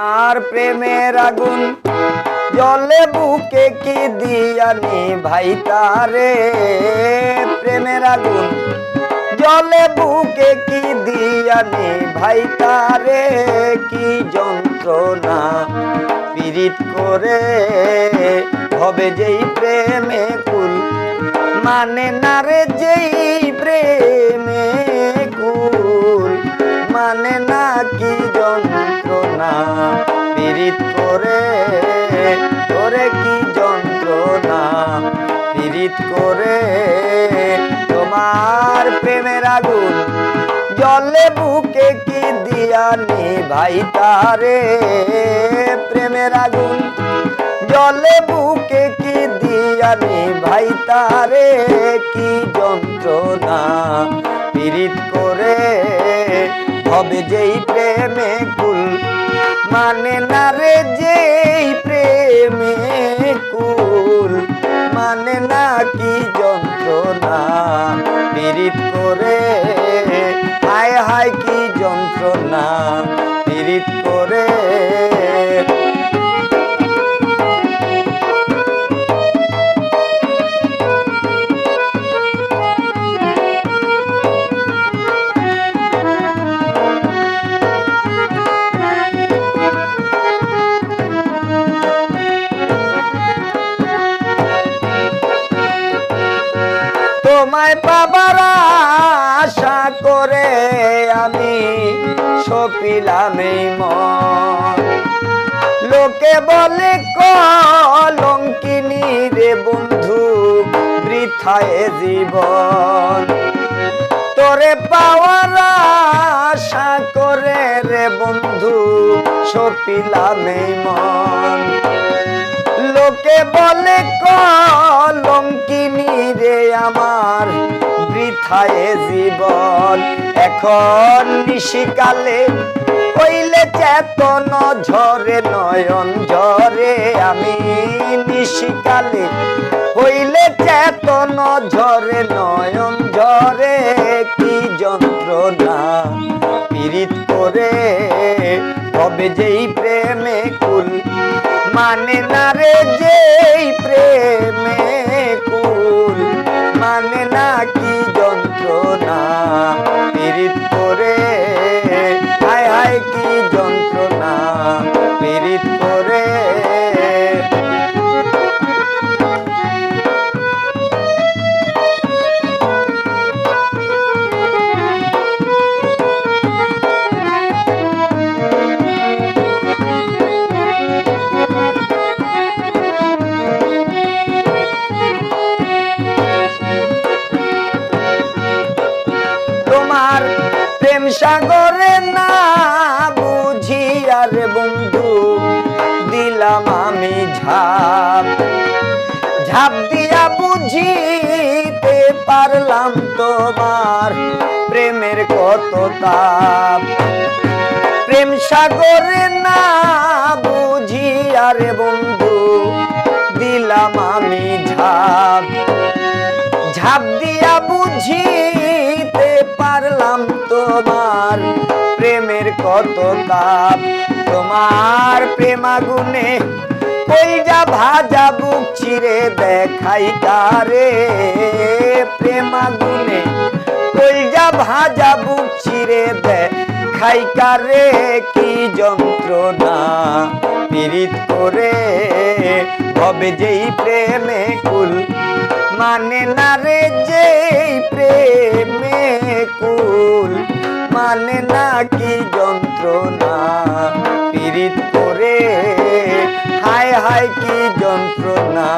আর প্রেমের আগুন জলে বুকে কি দিয়ানি ভাই তারে? প্রেমের আগুন জলে বুকে কি দিয়ানি ভাই তারে? কি যন্ত্রণা পীড়িত করে হবে যেই প্রেমে কুল? মানে না রে যেই প্রেমে কুল? মানে তোমার প্রেমের আগুন। জলে বুকে কি দিয়ানি ভাই তারে? প্রেমের আগুন। জলে বুকে কি দিয়ানি ভাই তারে? কি যন্ত্রণা পীড়িত করে? হবে যেই প্রেমে কুল। মানে না রে যেই প্রেমে পাবার আশা করে আমি সপিলাম এই লোকে বলে কলঙ্কিনী রে বন্ধু বৃথায় জীবন। তোরে পাওয়ার আশা করে রে বন্ধু, সপিলাম মন। লোকে বলে কলঙ্কিনী রে আমার বৃথায় জীবন। এখন নিশিকালে হইলে চেতন, ঝরে নয়ন, ঝরে আমি। নিশিকালে হইলে চেতন, ঝরে নয়ন, ঝরে কি যন্ত্রণা। পীড়িত করে হবে যেই প্রেমে কুল মানে না রে যেই প্রেমে প্রেম সাগরে না বুঝি আর বন্ধু, দিলাম আমি ঝাপ। ঝাপ দিয়া বুঝিতে পারলাম তোমার প্রেমের কত তাপ। প্রেম সাগরে না বুঝি আরে বন্ধু, দিলাম আমি ঝাপ। ঝাপ দিয়া বুঝিতে কত তাপ তোমার প্রেমাগুনে যা ভাজা বুক চিরে দেখাই কারে। প্রেমাগুনে যা ভাজা বুক চিরে দেখাই কারে। কি যন্ত্রণা পীড়িত করে হবে যেই প্রেমে কুল। মানে না রে যেই প্রেমে কুল। মানে না কি যন্ত্রণা? পীড়িত করে। হায় হায় কি যন্ত্রণা?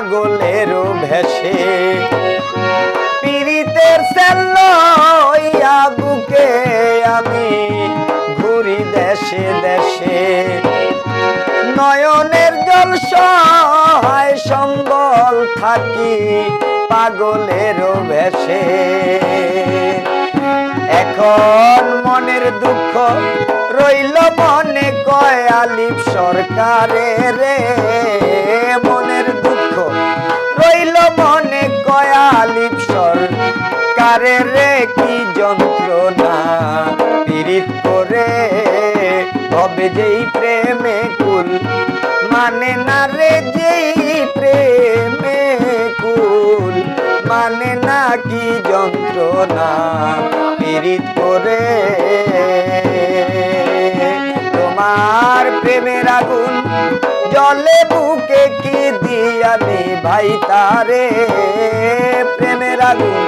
পাগলের ভেসে পিরিতের সেল বুকে আমি ঘুরি দেশে দেশে। নয়নের জল সহায় সম্বল থাকি পাগলের ভেসে এখন মনের দুঃখ রইল মনে, কয় আলিপ সরকারে রে। মনে রইল মনে কয় আলিপ সরকারে রে কি যন্ত্রণা? পীড়িত করে হবে যেই প্রেমে কুল। মানে না রে যেই প্রেমে কুল। মানে না কি যন্ত্রণা? পীড়িত করে তোমার প্রেমের আগুন, জলে বুকে কি দিয়ানি ভাই তারে? প্রেমের আগুন,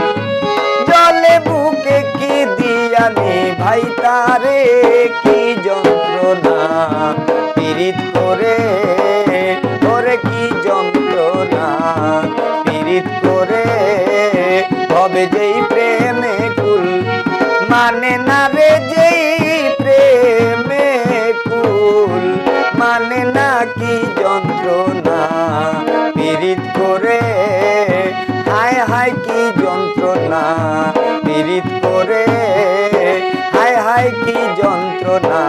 জলে বুকে কি দিয়ানি ভাই তারে? কি যন্ত্রণা পীড়িত করে করে কি যন্ত্রণা পীড়িত করে? হবে যেই প্রেমে কুল মানে না রে প্রেমে কুল মানে না কি যন্ত্রণা? পীড়িত করে হায় হায় কি যন্ত্রণা? পীড়িত করে হায় হায় কি যন্ত্রণা?